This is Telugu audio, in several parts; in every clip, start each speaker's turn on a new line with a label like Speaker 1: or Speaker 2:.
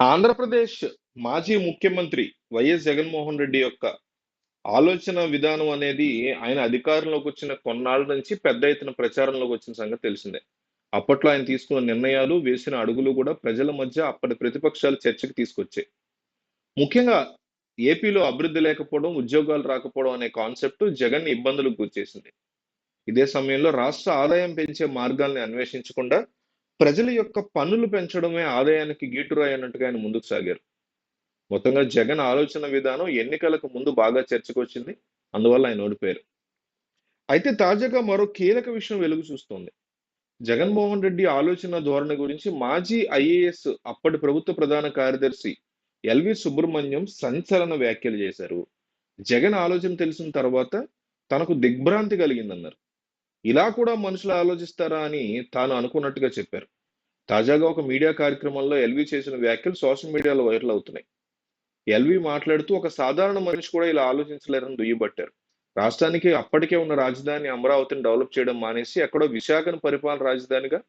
Speaker 1: ఆంధ్రప్రదేశ్ మాజీ ముఖ్యమంత్రి వైఎస్ జగన్మోహన్ రెడ్డి యొక్క ఆలోచన విధానం అనేది ఆయన అధికారంలోకి వచ్చిన కొన్నాళ్ళ నుంచి పెద్ద ఎత్తున ప్రచారంలోకి వచ్చిన సంగతి తెలిసిందే. అప్పట్లో ఆయన తీసుకున్న నిర్ణయాలు వేసిన అడుగులు కూడా ప్రజల మధ్య అప్పటి ప్రతిపక్షాలు చర్చకు తీసుకొచ్చాయి. ముఖ్యంగా ఏపీలో అభివృద్ధి లేకపోవడం ఉద్యోగాలు రాకపోవడం అనే కాన్సెప్ట్ జగన్ ఇబ్బందులకు గురిచేసింది. ఇదే సమయంలో రాష్ట్ర ఆదాయం పెంచే మార్గాల్ని అన్వేషించకుండా ప్రజల యొక్క పన్నులు పెంచడమే ఆదాయానికి గీటురాయి అన్నట్టుగా ఆయన ముందుకు సాగారు. మొత్తంగా జగన్ ఆలోచన విధానం ఎన్నికలకు ముందు బాగా చర్చకు వచ్చింది అందువల్ల ఆయన ఓడిపోయారు. అయితే తాజాగా మరో కీలక విషయం వెలుగు చూస్తోంది. జగన్మోహన్ రెడ్డి ఆలోచన ధోరణి గురించి మాజీ ఐఏఎస్ అప్పటి ప్రభుత్వ ప్రధాన కార్యదర్శి ఎల్వి సుబ్రహ్మణ్యం సంచలన వ్యాఖ్యలు చేశారు. జగన్ ఆలోచన తెలిసిన తర్వాత తనకు దిగ్భ్రాంతి కలిగిందన్నారు. ఇలా కూడా మనుషులు ఆలోచిస్తారా అని తాను అనుకున్నట్టుగా చెప్పారు. తాజాగా ఒక మీడియా కార్యక్రమంలో ఎల్వి చేసిన వ్యాఖ్యలు సోషల్ మీడియాలో వైరల్ అవుతున్నాయి. ఎల్వి మాట్లాడుతూ ఒక సాధారణ మనిషి కూడా ఇలా ఆలోచించలేరని దుయ్యబట్టారు. రాష్ట్రానికి అప్పటికే ఉన్న రాజధాని అమరావతిని డెవలప్ చేయడం మానేసి ఎక్కడో విశాఖను పరిపాలన రాజధానిగా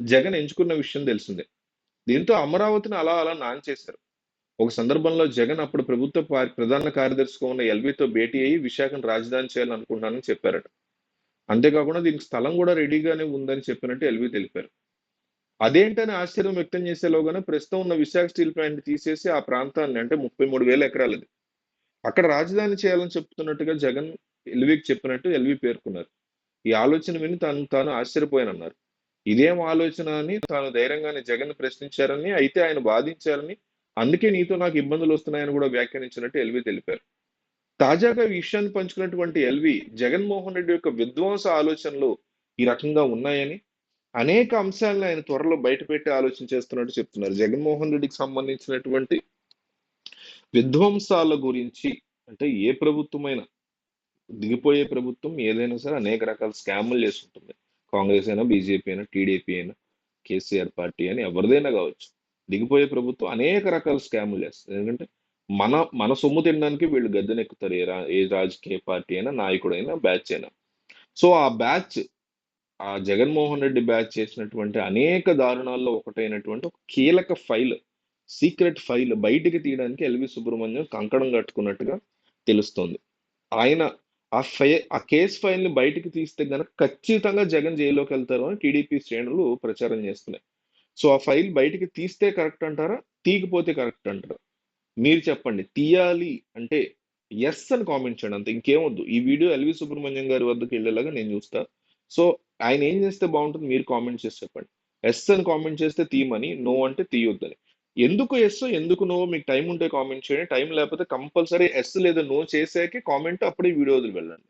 Speaker 1: జగన్ ఎంచుకున్న విషయం తెలిసిందే. దీంతో అమరావతిని అలా అలా నాన్ చేశారు ఒక సందర్భంలో జగన్ అప్పుడు ప్రభుత్వ ప్రధాన కార్యదర్శిగా ఉన్న ఎల్వితో భేటీ అయ్యి విశాఖను రాజధాని చేయాలనుకుంటున్నానని చెప్పారట. అంతేకాకుండా దీనికి స్థలం కూడా రెడీగానే ఉందని చెప్పినట్టు ఎల్వి తెలిపారు. అదేంటని ఆశ్చర్యం వ్యక్తం చేసేలోగానే ప్రస్తుతం ఉన్న విశాఖ స్టీల్ ప్లాంట్ తీసేసి ఆ ప్రాంతాన్ని అంటే ముప్పై మూడు వేల ఎకరాలది. అక్కడ రాజధాని చేయాలని చెప్తున్నట్టుగా జగన్ ఎల్వికి చెప్పినట్టు ఎల్వి పేర్కొన్నారు. ఈ ఆలోచన విని తాను తాను ఆశ్చర్యపోయానన్నారు. ఇదేం ఆలోచన అని తాను ధైర్యంగానే జగన్ ప్రశ్నించారని అయితే ఆయన బాధించారని అందుకే నీతో నాకు ఇబ్బందులు వస్తున్నాయని కూడా వ్యాఖ్యానించినట్టు ఎల్వి తెలిపారు. తాజాగా ఈ విషయాన్ని పంచుకున్నటువంటి ఎల్వి జగన్మోహన్ రెడ్డి యొక్క విధ్వంస ఆలోచనలు ఈ రకంగా ఉన్నాయని అనేక అంశాలను ఆయన త్వరలో బయటపెట్టి ఆలోచన చేస్తున్నట్టు చెప్తున్నారు. జగన్మోహన్ రెడ్డికి సంబంధించినటువంటి విధ్వంసాల గురించి అంటే ఏ ప్రభుత్వమైనా దిగిపోయే ప్రభుత్వం ఏదైనా సరే అనేక రకాల స్కాములు చేస్తుంటుంది కాంగ్రెస్ అయినా బీజేపీ అయినా టీడీపీ అయినా కేసీఆర్ పార్టీ అని ఎవరిదైనా కావచ్చు. దిగిపోయే ప్రభుత్వం అనేక రకాల స్కాములు చేస్తుంది. ఎందుకంటే మన మన సొమ్ము తినడానికి వీళ్ళు గద్దెనెక్కుతారు. ఏ రా ఏ రాజకీయ పార్టీ అయినా నాయకుడైనా బ్యాచ్ అయినా. సో ఆ బ్యాచ్ ఆ జగన్మోహన్ రెడ్డి బ్యాచ్ చేసినటువంటి అనేక దారుణాల్లో ఒకటైనటువంటి ఒక కీలక ఫైల్ సీక్రెట్ ఫైల్ బయటికి తీయడానికి ఎల్వి సుబ్రహ్మణ్యం కంకణం కట్టుకున్నట్టుగా తెలుస్తోంది. ఆయన ఆ ఫై ఆ కేసు ఫైల్ని బయటికి తీస్తే గనక ఖచ్చితంగా జగన్ జైల్లోకి వెళ్తారు అని టీడీపీ శ్రేణులు ప్రచారం చేస్తున్నాయి. సో ఆ ఫైల్ బయటికి తీస్తే కరెక్ట్ అంటారా? తీగిపోతే కరెక్ట్ అంటారా? మీరు చెప్పండి తీయాలి అంటే ఎస్ అని కామెంట్ చేయండి. అంత ఇంకేమొద్దు ఈ వీడియో ఎల్వి సుబ్రహ్మణ్యం గారి వద్దకు వెళ్ళేలాగా నేను చూస్తా. సో ఆయన ఏం చేస్తే బాగుంటుంది మీరు కామెంట్ చేసి చెప్పండి. ఎస్ అని కామెంట్ చేస్తే తీయమని నో అంటే తీయొద్దని. ఎందుకు ఎస్ ఎందుకు నో మీకు టైం ఉంటే కామెంట్ చేయండి. టైం లేకపోతే కంపల్సరీ ఎస్ లేదా నో చేసాకే కామెంట్ అప్పుడే వీడియో వదిలి వెళ్ళండి.